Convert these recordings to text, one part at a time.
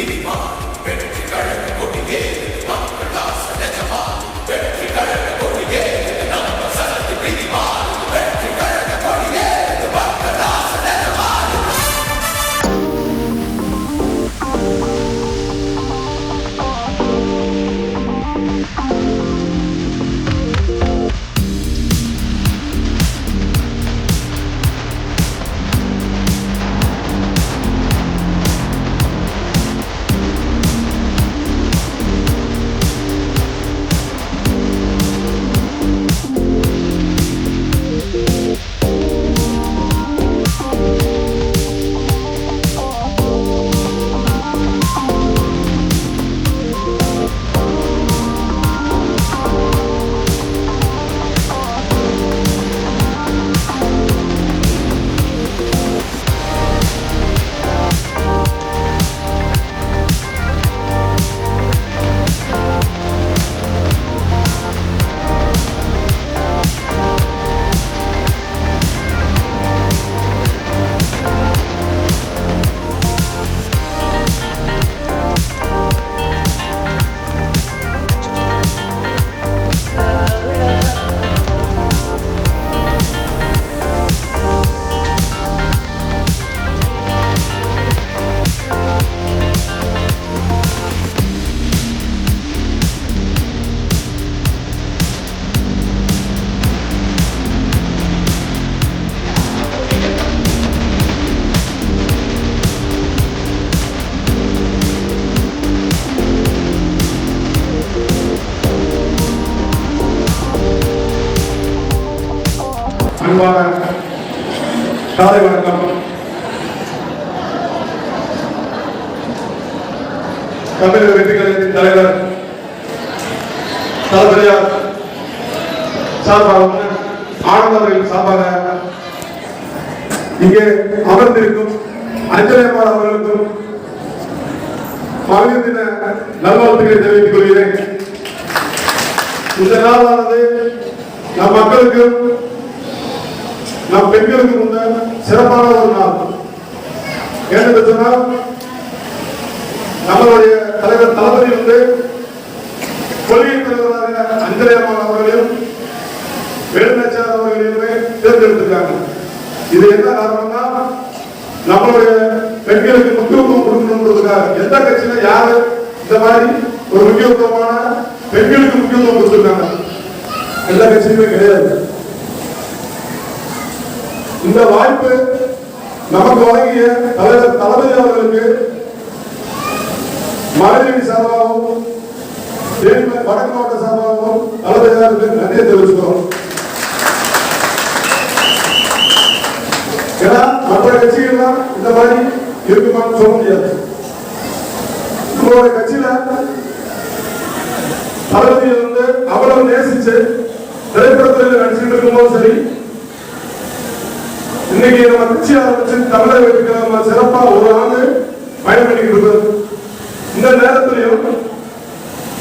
一米八。அன்பான காலை வணக்கம். தமிழக வெற்றிகளின் தலைவர் தளபதியார் சார்பாக ஆனந்தவர்கள் சார்பாக இங்கே அமர்ந்திருக்கும் அஞ்சலி அவர்களுக்கும் மகளிர் தின நல்வாழ்த்துக்களை தெரிவித்துக் கொள்கிறேன். இந்த நாளானது நம் மக்களுக்கும் நாம் பெண்களுக்கு முன்ன சிறப்பான ஒரு நாள். ஏன்னு சொன்னால் நம்மளுடைய தலைவர் தளபதி வந்து கொள்கை தலைவராக அஞ்சலி அம்மாள் அவர்களையும் வேலுநாச்சார் அவர்களையுமே தேர்ந்தெடுத்திருக்காங்க. இது என்ன காரணம்னா நம்மளுடைய பெண்களுக்கு முக்கியத்துவம் கொடுக்கணுன்றதுக்காக எந்த கட்சியில யாரு இந்த மாதிரி ஒரு முக்கியத்துவமான பெண்களுக்கு முக்கியத்துவம் கொடுத்துருக்காங்க? எல்லா கட்சியுமே கிடையாது. இந்த வாய்ப்பு நமக்கு வழங்கிய தலைவர் தளபதி அவர்களுக்கு மகளிர் சார்பாகவும் வடக்கு மாவட்ட சார்பாகவும் தளபதியாருக்கு நன்றியை தெரிவிச்சுக்கிறோம். ஏன்னா மற்ற கட்சிகள்லாம் இந்த மாதிரி இருக்குமான்னு சொல்ல முடியாது. உங்களோட கட்சியில தளபதியை வந்து அவ்வளவு நேசிச்சு திரைப்படத்தில் நடிச்சுட்டு இருக்கும்போது சரி இன்னைக்கு நம்ம கட்சி ஆரம்பிச்சு தமிழக வெற்றிக்கு நம்ம சிறப்பா ஒரு ஆண்டு பயன்படுத்திக்கிட்டு பண்ணிக்கிட்டு இந்த நேரத்திலையும்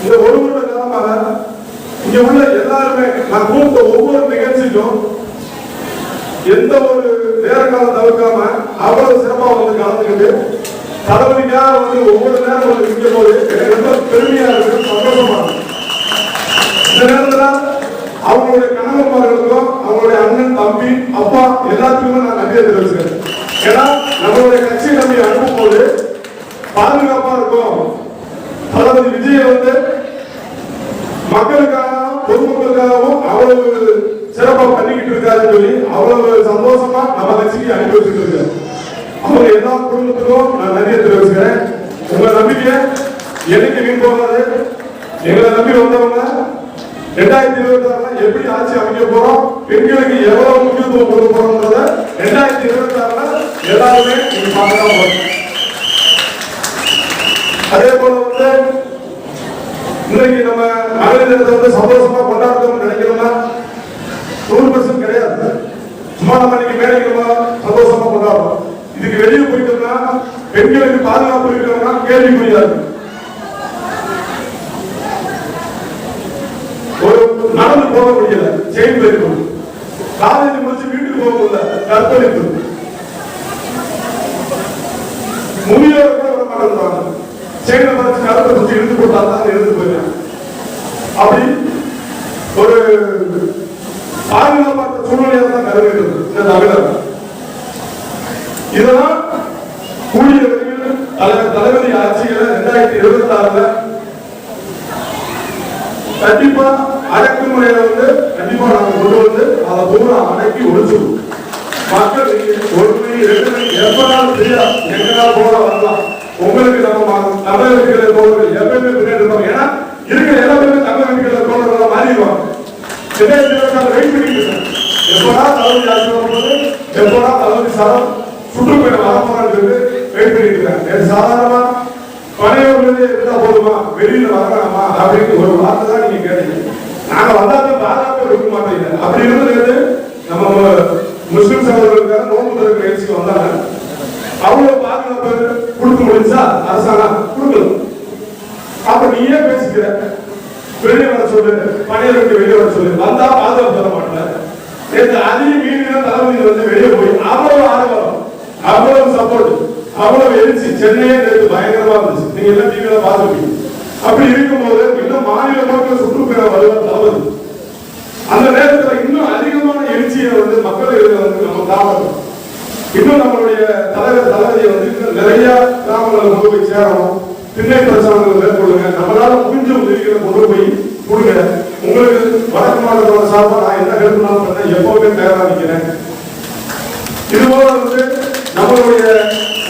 இந்த ஒரு வருட காலமாக இங்க உள்ள எல்லாருமே நான் கூப்பிட்ட ஒவ்வொரு நிகழ்ச்சிக்கும் எந்த ஒரு நேர காலம் தவிர்க்காம அவ்வளவு சிறப்பா வந்து கலந்துக்கிட்டு தளபதிக்காக வந்து ஒவ்வொரு நேரம் வந்து நிற்கும் போது எனக்கு ரொம்ப பெருமையா இருக்கு சந்தோஷமா இருக்கு. இந்த நேரத்துல அவங்களுடைய கணவன்மார்களுக்கும் அவங்களுடைய அண்ணன் தம்பி அப்பா எல்லாத்துக்குமே நான் நன்றியை தெரிவிச்சேன் ஏன்னா நம்மளுடைய கட்சி நம்பி அனுப்பும் போது பாதுகாப்பா இருக்கும். தளபதி விஜய் வந்து மக்களுக்காகவும் பொதுமக்களுக்காகவும் அவ்வளவு சிறப்பா பண்ணிக்கிட்டு இருக்காருன்னு சொல்லி அவ்வளவு சந்தோஷமா நம்ம கட்சிக்கு அனுப்பி வச்சுட்டு இருக்காரு. அவங்க எல்லா குடும்பத்துக்கும் நான் நிறைய தெரிவிச்சுக்கிறேன். உங்க நம்பிக்கை எனக்கு வீண் போகாது. எங்களை நம்பி வந்தவங்க ரெண்டாயிரத்தி இருபத்தி ஆறுல எப்படி ஆட்சி அமைக்க போறோம்? பெண்களுக்கு எவ்வளவு முக்கியத்துவம் கொடுக்க போறோம்ன்றத ரெண்டாயிரத்தி இருபத்தி ஆறுல எல்லாருமே நீங்க பார்க்கலாம் போறோம். அதே போல வந்து இன்னைக்கு நம்ம மகளிர் தினத்தை வந்து சந்தோஷமா கொண்டாடணும்னு நினைக்கிறோம்னா நூறு பர்சன்ட் கிடையாது. சும்மா நம்ம இன்னைக்கு வேலைக்கு நம்ம சந்தோஷமா கொண்டாடுறோம். இதுக்கு வெளியே போயிட்டோம்னா பெண்களுக்கு பாதுகாப்பு இருக்கிறோம்னா கேள்வி புரியாது நடந்து போக முடியல செயின் போயிருக்கும் காலேஜ் முடிச்சு வீட்டுக்கு போக முடியல கற்பழிப்பு. முனியோர் கூட விட மாட்டேங்கிறாங்க செயினை பார்த்து கருத்தை பிடிச்சி இழுத்து போட்டா தான் இழுத்து போயிருக்கேன் அப்படி ஒரு பாதுகாப்பற்ற சூழ்நிலையாக தான் கருதுகிறது இந்த தமிழர். இதெல்லாம் கூடிய தலைவர் தளபதி ஆட்சியில ரெண்டாயிரத்தி இருபத்தி ஆறுல கண்டிப்பா அடக்குமுறையில வந்து கண்டிப்பா நாங்க கொண்டு வந்து அதை பூரா அடக்கி ஒழிச்சிடும் மக்கள் ஒரு மணி ரெண்டு மணி எப்பனாலும் தெரியாது எங்கனாலும் போல வரலாம். உங்களுக்கு நம்ம ம- தமிழ் வெற்றிகளை போவர்கள் எப்பயுமே பின்னாடி இருப்பாங்க. ஏன்னா இருக்கிற எல்லா பேருமே தமிழ் வெற்றிகளை போவர்களா மாறிடுவாங்க. வெயிட் பண்ணிட்டு எப்படா தளபதி ஆட்சி வரும்போது எப்படா தளபதி சரம் சுற்றுப்பயணம் வரப்போறான்னு சொல்லி வெயிட் பண்ணிட்டு இருக்கேன் சாதாரணமா இருந்தா போதுமா? வெளியில வரலாமா? அப்படின்னு ஒரு வார்த்தை தான் நீங்க கேட்டீங்க. நாங்க வந்தாலும் பாதுகாப்பு இருக்க மாட்டீங்க அப்படி இருந்தது நம்ம முஸ்லிம் சகோதரர்களுக்காக நோன்பு திறக்கிற நிகழ்ச்சிக்கு வந்தாங்க. அவங்க பாதுகாப்பு கொடுக்க முடிஞ்சா அரசாங்கம் கொடுக்கணும் அப்ப நீ ஏன் பேசிக்கிற. வெளியே வர சொல்லு. பணியாளருக்கு வெளிய வெளியே வர சொல்லு. வந்தா பாதுகாப்பு தர மாட்டேன். நேற்று அதிக மீறி தளபதி வந்து வெளியே போய் அவ்வளவு ஆர்வம் அவ்வளவு சப்போர்ட் அவ்வளவு எழுச்சி. சென்னையே நேற்று பயங்கரமா இருந்துச்சு. நீங்க எல்லாம் டிவியில பாத்துருக்கீங்க அப்படி இருக்கும்போது இன்னும் மாநில மக்கள் சுற்றுப்பயணம் வருவது தவறு அந்த நேரத்துல இன்னும் அதிகமான எழுச்சியை வந்து மக்கள் வந்து நம்ம தாவணும் இன்னும் நம்மளுடைய தலைவர் தளபதியை வந்து இன்னும் நிறைய கிராமங்களை கொண்டு போய் சேரணும். திண்ணை பிரச்சாரங்களை மேற்கொள்ளுங்க. நம்மளால முடிஞ்ச உதவிகளை கொண்டு போய் கொடுங்க. உங்களுக்கு வடக்கு மாநிலத்தோட சார்பாக நான் என்ன ஹெல்ப்னாலும் பண்ண எப்பவுமே தயாரா நிற்கிறேன் இது போல வந்து நம்மளுடைய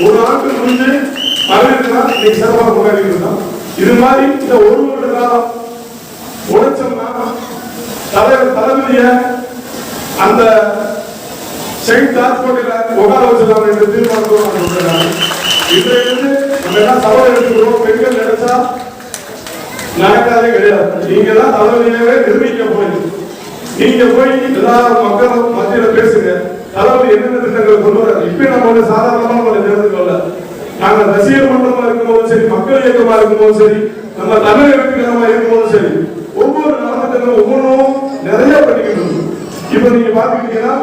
ஒரு ஆண்டு முடிஞ்சு மகளிர்னா இன்னைக்கு சிறப்பாக கொண்டாடி இருந்தோம் இது மாதிரி இந்த ஒரு வருட காலம் உழைச்சோம்னா தலைவர் தளபதிய அந்த ஷெய்க் ராஜ்கோட்டில உட்கார வச்சிருக்காங்க என்று தீர்மானத்தோடு நான் நம்ம எல்லாம் எடுத்துக்கிறோம். பெண்கள் நினைச்சா நடக்காதே கிடையாது. நீங்க தான் தலைவலியாவே நிர்ணயிக்க போறீங்க. நீங்க போய் எல்லா மக்களும் மத்தியில பேசுங்க. தலைவர் என்னென்ன திட்டங்கள் கொண்டு வர இப்ப நம்ம வந்து சாதாரணமா நாங்க ரசிகர் மன்றமா இருக்கும்போதும் சரி மக்கள் இயக்கமா இருக்கும்போதும் சரி நம்ம தமிழக வெற்றிகரமா இருக்கும்போதும் சரி இடத்துல ஒவ்வொன்றும் நிறைய பண்ணிக்கிட்டு இப்ப நீங்க பாத்துக்கிட்டீங்கன்னா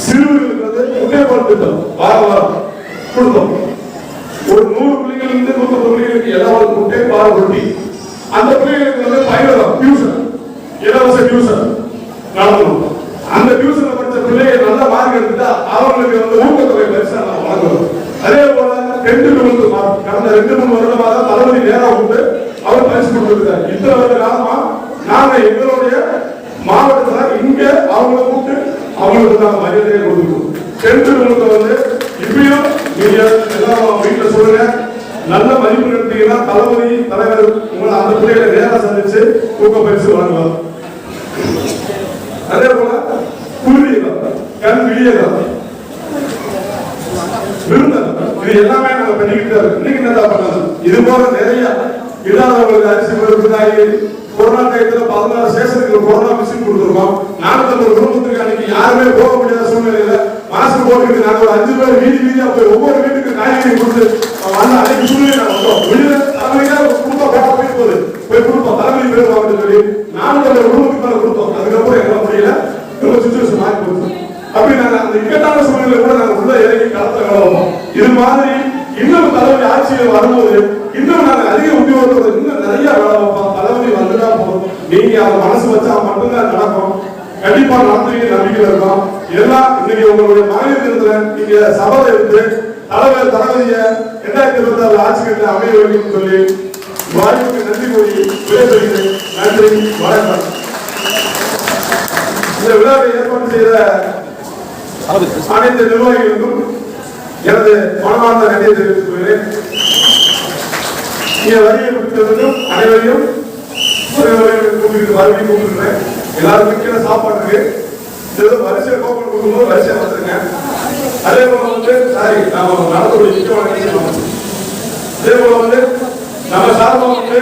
சிறுவர்களுக்கு முன்னேற்பாடு திட்டம். வார வாரம் கொடுத்தோம். ஒரு நூறு பிள்ளைகள் இருந்து நூத்தம்பது பிள்ளைகளுக்கு ஏதாவது முட்டை பால் ரொட்டி அந்த பிள்ளைகளுக்கு வந்து பயனுள்ள டியூஷன் இலவச டியூஷன் நடத்தணும் அந்த டியூஷன்ல படிச்ச பிள்ளைங்க நல்ல மார்க் எடுத்துட்டா அவங்களுக்கு வந்து ஊக்கத்தொகை பரிசா நான் வழங்குறோம் அதே போல ரெண்டு மூணு கடந்த ரெண்டு மூணு வருடமாக தான் தளபதி நேரம் விட்டு அவர் பரிசு கொடுத்துருக்காரு. இத்தனை வருட காலமா நாங்க எங்களுடைய மாவட்டத்துல இங்க அவங்கள கூப்பிட்டு அவங்களுக்கு நாங்க மரியாதையை கொடுத்துருக்கோம். சென்றுகளுக்கு வந்து இப்பயும் நீங்க எல்லாம் வீட்டுல சொல்லுங்க. நல்ல மதிப்பு எடுத்தீங்கன்னா தளபதி தலைவர் உங்களை அந்த பிள்ளைகளை நேரா சந்திச்சு ஊக்க பரிசு வழங்கலாம். அதே போல குருவியகம் கண் விழியகம் விருந்தம் இது எல்லாமே நாங்க பண்ணிக்கிட்டு இருக்கோம். இன்னைக்கு என்ன பண்ணலாம்? இது போல நிறைய இல்லாதவங்களுக்கு அரிசி பருப்பு காய்கறி கொரோனா டயத்துல பதினாறு ஸ்டேஷனுக்கு கொரோனா மிஷின் கொடுத்துருக்கோம். நானூத்தம்பது குடும்பத்துக்கு அன்னைக்கு யாருமே போக முடியாத சூழ்நிலையில மாஸ்க் போட்டுக்கிட்டு நாங்க ஒரு அஞ்சு பேர் வீதி வீதியா போய் ஒவ்வொரு வீட்டுக்கு காய்கறி கொடுத்து வந்த அன்னைக்கு சூழ்நிலை நாங்க வந்தோம். வெளியில தலைமையா ஒரு குடும்பம் போட்டா போய் போகுது. போய் குடும்ப தலைமை பேர் வாங்கிட்டு சொல்லி நானூத்தம்பது குடும்பத்துக்கு மேல கொடுத்தோம். அதுக்கப்புறம் எல்லாம் முடியல. ரொம்ப சுச்சுவேஷன் மாறி கொடுத்தோம் அப்படி நாங்க அந்த இக்கட்டான சூழ்நிலை கூட நாங்க உள்ள இறங்கி களத்துல கலவோம் இது மாதிரி இன்னும் தலைமை ஆட்சியில் வரும்போது இன்னும் நாங்க அதிக உத்தியோகத்தோட இன்னும் நிறைய வேலை வைப்போம் அவன் அவர் மனசு வச்சா மட்டும்தான் நடக்கும். கண்டிப்பா நடத்துவீங்க நம்பிக்கை இருக்கும். எல்லாம் இன்னைக்கு உங்களுடைய மகளிர் தினத்துல நீங்க சபதை எடுத்து தலைவர் தளபதிய இரண்டாயிரத்தி இருபத்தி ஆறு ஆட்சி அமைய வேண்டும் சொல்லி வாய்ப்புக்கு நன்றி கூறி விடைபெறுகிறேன் நன்றி வணக்கம். இந்த விழாவை ஏற்பாடு செய்த அனைத்து நிர்வாகிகளுக்கும் எனது மனமார்ந்த நன்றியை தெரிவித்துக் கொள்கிறேன். இங்கே வரியை அனைவரையும் கூப்பிட்டு மறுபடியும் கூப்பிட்டுருக்கேன் எல்லாரும் முக்கிய சாப்பாடு இருக்கு வரிசை கோப்பன் கொடுக்கும்போது வரிசை வந்துருங்க அதே போல வந்து சாரி நாம நடத்தக்கூடிய அதே போல வந்து நம்ம சார்பா வந்து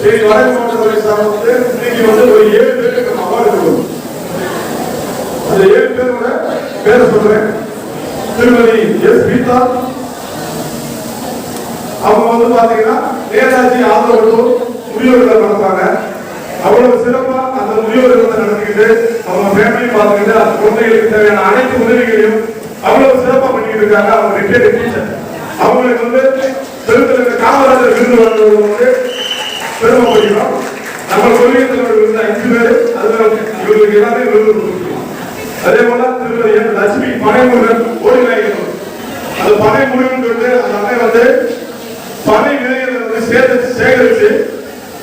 சரி வடக்கு மாவட்டத்துறை வந்து இன்னைக்கு வந்து ஒரு ஏழு பேருக்கு நம்ம அவார்டு கொடுக்கணும் அந்த ஏழு பேரோட பேரை சொல்றேன் திருமதி எஸ் கீதா அவங்க வந்து பாத்தீங்கன்னா நேதாஜி ஆதரவு முதியோர்கள் நடப்பாங்க அவ்வளவு சிறப்பா அந்த முதியோர்கள் நடத்திக்கிட்டு அவங்க ஃபேமிலி பார்த்துக்கிட்டு அந்த குழந்தைகளுக்கு தேவையான அனைத்து உதவிகளையும் அவ்வளவு சிறப்பா பண்ணிட்டு இருக்காங்க. அவங்க ரிட்டையர்ட் டீச்சர் அவங்களுக்கு வந்து பெருந்தலைவர் காமராஜர் விருது வழங்குவது பெருமைப்படுகிறோம் நம்ம கொள்கை தலைவர் இருந்த அஞ்சு பேர் அதுல இவர்களுக்கு எல்லாமே விருது கொடுத்துருக்கோம். அதே போல திருமதி என் லட்சுமி பனைமுருகன் ஓடி நாயகன். அந்த பனை முடிவுன்னு சொல்லிட்டு அந்த அண்ணன் வந்து பனை விதைகளை வந்து சேகரிச்சு சேகரிச்சு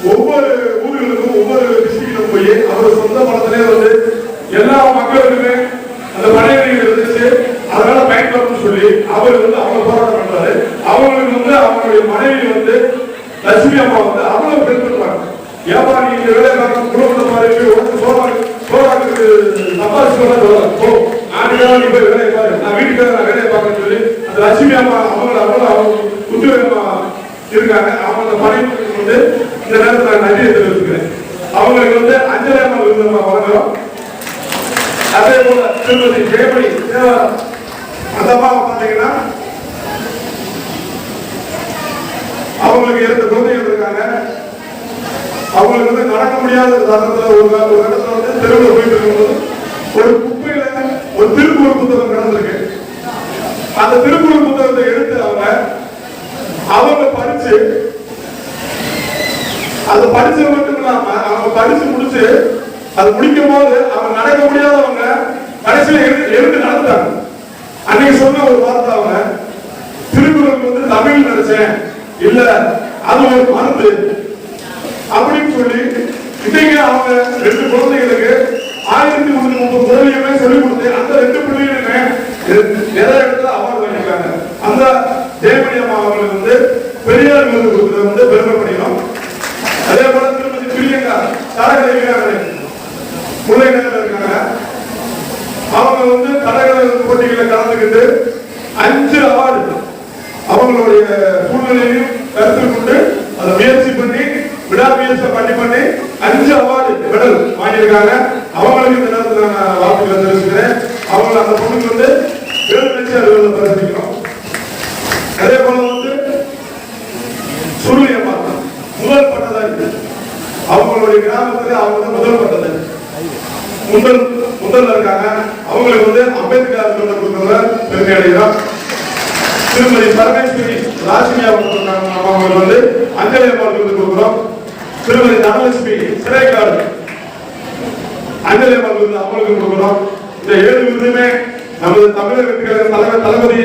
ஒவ்வொரு ஊர்களுக்கும் ஒவ்வொரு டிஸ்ட்ரிக்ட்டும் போய் அவர் சொந்த பணத்திலே வந்து எல்லா மக்களுக்குமே அந்த மனைவி இருந்துச்சு. அதனால பயன்படுத்த சொல்லி அவர் வந்து அவங்க போராட்டம் பண்றாரு. அவங்களுக்கு வந்து அவங்களுடைய மனைவி வந்து லட்சுமி அம்மா வந்து அவ்வளவு பெருமைப்படுறாங்க ஏப்பா நீ இந்த வேலை பார்க்க குடும்பத்தை மாதிரி உனக்கு சோறாக்கு சோறாக்கு சம்பாதிச்சு சொல்ல போ நாட்டுக்காக நீ போய் வேலையை பாரு. நான் வீட்டுக்காக நான் வேலையை பார்க்கறேன்னு சொல்லி அந்த லட்சுமி அம்மா அவங்கள அவ்வளவு அவங்க உத்தியோகமா இருக்காங்க. அவங்க அந்த பணிக்கு வந்து இந்த நேரத்தில் நான் நன்றி தெரிவித்துக்கிறேன் அவங்களுக்கு வந்து அஞ்சலி அம்மா விருது நம்ம வழங்குறோம். அதே போல திருமதி ஜெயமணி அந்த அம்மாவை பார்த்தீங்கன்னா அவங்களுக்கு இரண்டு குழந்தைகள் இருக்காங்க. அவங்களுக்கு வந்து நடக்க முடியாத தருணத்துல ஒரு ஒரு இடத்துல வந்து தெருவில் போயிட்டு இருக்கும்போது ஒரு குப்பையில ஒரு திருக்குறள் புத்தகம் நடந்திருக்கு. அந்த திருக்குறள் புத்தகத்தை எடுத்து அவங்க அவங்க படிச்சு அது படிச்சு மட்டும் இல்லாம அவங்க படிச்சு முடிச்சு அது முடிக்கும் போது அவங்க நடக்க முடியாதவங்க கடைசியில் எழுந்து நடந்தாங்க அன்னைக்கு சொன்ன ஒரு வார்த்தை அவங்க திருக்குறள் வந்து தமிழ் நினைச்சேன் இல்ல அது ஒரு மருந்து. அப்படின்னு சொல்லி இன்னைக்கு அவங்க ரெண்டு குழந்தைகளுக்கு ஆயிரத்தி முன்னூத்தி முப்பது உதவியுமே சொல்லிக் கொடுத்து அந்த ரெண்டு பிள்ளைகளுமே நிறைய இடத்துல அவார்டு வாங்கியிருக்காங்க அந்த ஜெயமணி அம்மா அவங்களுக்கு வந்து பெரியார் விருது கொடுத்தது வந்து பெருமைப்படுகிறோம் அதே போல திருமதி பிரியங்கா தரகரை வீராங்கனை முல்லை நகரில் இருக்காங்க அவங்க வந்து தடகள போட்டிகளில் கலந்துக்கிட்டு அஞ்சு அவார்டு அவங்களுடைய சூழ்நிலையும் கருத்தில் கொண்டு அதை முயற்சி பண்ணி விடாமுயற்சி பண்ணி பண்ணி அஞ்சு அவார்டு மெடல் வாங்கியிருக்காங்க அவங்களுக்கு இந்த நேரத்தில் நான் வாழ்த்துக்களை தெரிவிச்சுக்கிறேன் அவங்க அந்த பொண்ணுக்கு வந்து வேறு நிச்சயம் அலுவலகம் பரிசீலிக்கிறோம் அதே போல வந்து சூரியம்மா முதல் பட்டதாரி அவங்களுடைய கிராமத்துல அவங்க வந்து முதல் பட்டது முதல் முதல்ல இருக்காங்க. அவங்களுக்கு வந்து அம்பேத்கர் விருது பெருமை அடைகிறோம் திருமதி பரமேஸ்வரி ராசினி அவங்களுக்கு வந்து அஞ்சலி அம்மா விருது கொடுக்கிறோம். திருமதி தனலட்சுமி சிறைக்காடு அஞ்சலி அம்மா விருது அவங்களுக்கு கொடுக்குறோம். இந்த ஏழு விருதுமே நமது தமிழகத்துக்கு தலைவர் தளபதி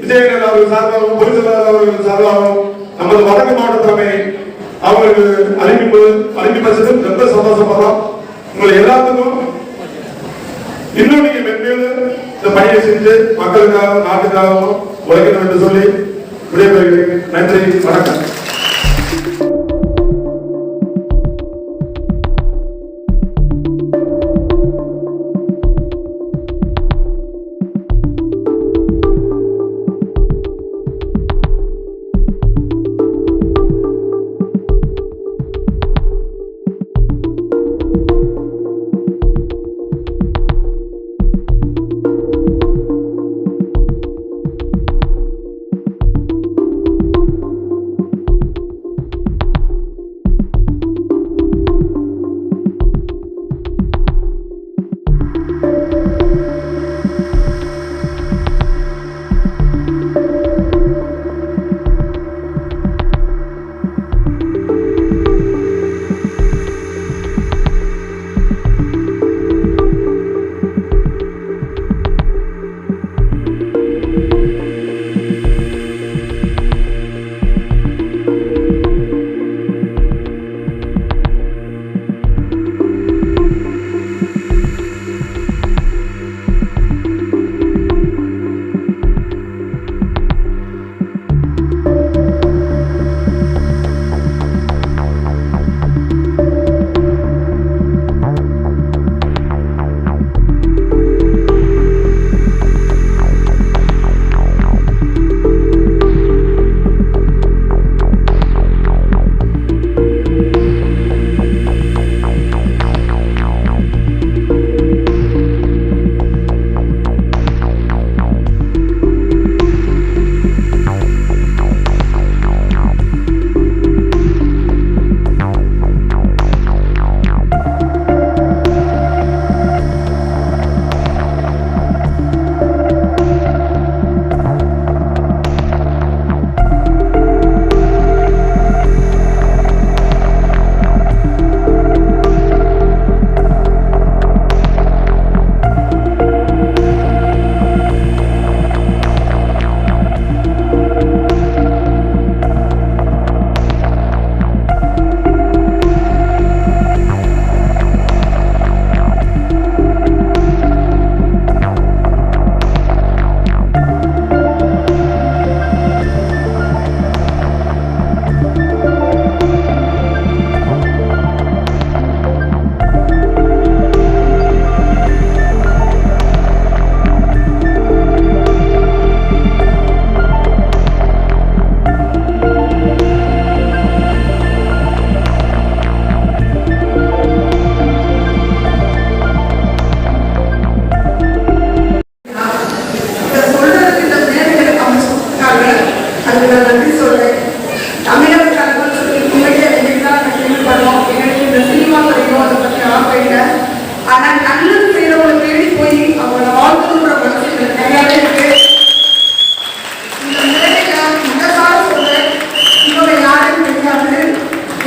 விஜயநகர் அவர்கள் சார்பாகவும் பொதுச்செயலாளர் அவர்கள் சார்பாகவும் நமது வடக்கு மாவட்ட தலைமை அவங்களுக்கு அளிக்கும் போது பேசுறது பட்சத்தில் ரொம்ப சந்தோஷப்படுறோம். உங்களை எல்லாத்துக்கும் இன்னும் நீங்க மென்மேலும் இந்த பணியை செஞ்சு மக்களுக்காகவும் நாட்டுக்காகவும் உழைக்கணும் என்று சொல்லி விடைபெறுகிறேன். நன்றி வணக்கம்.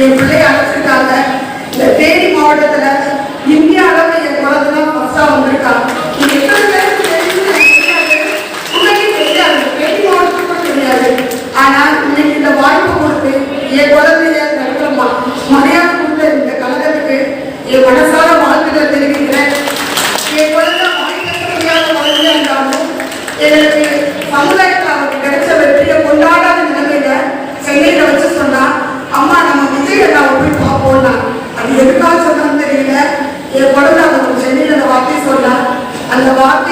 என் பிள்ளைய அழைச்சிருக்காங்க. இந்த தேனி மாவட்டத்துல அழகாக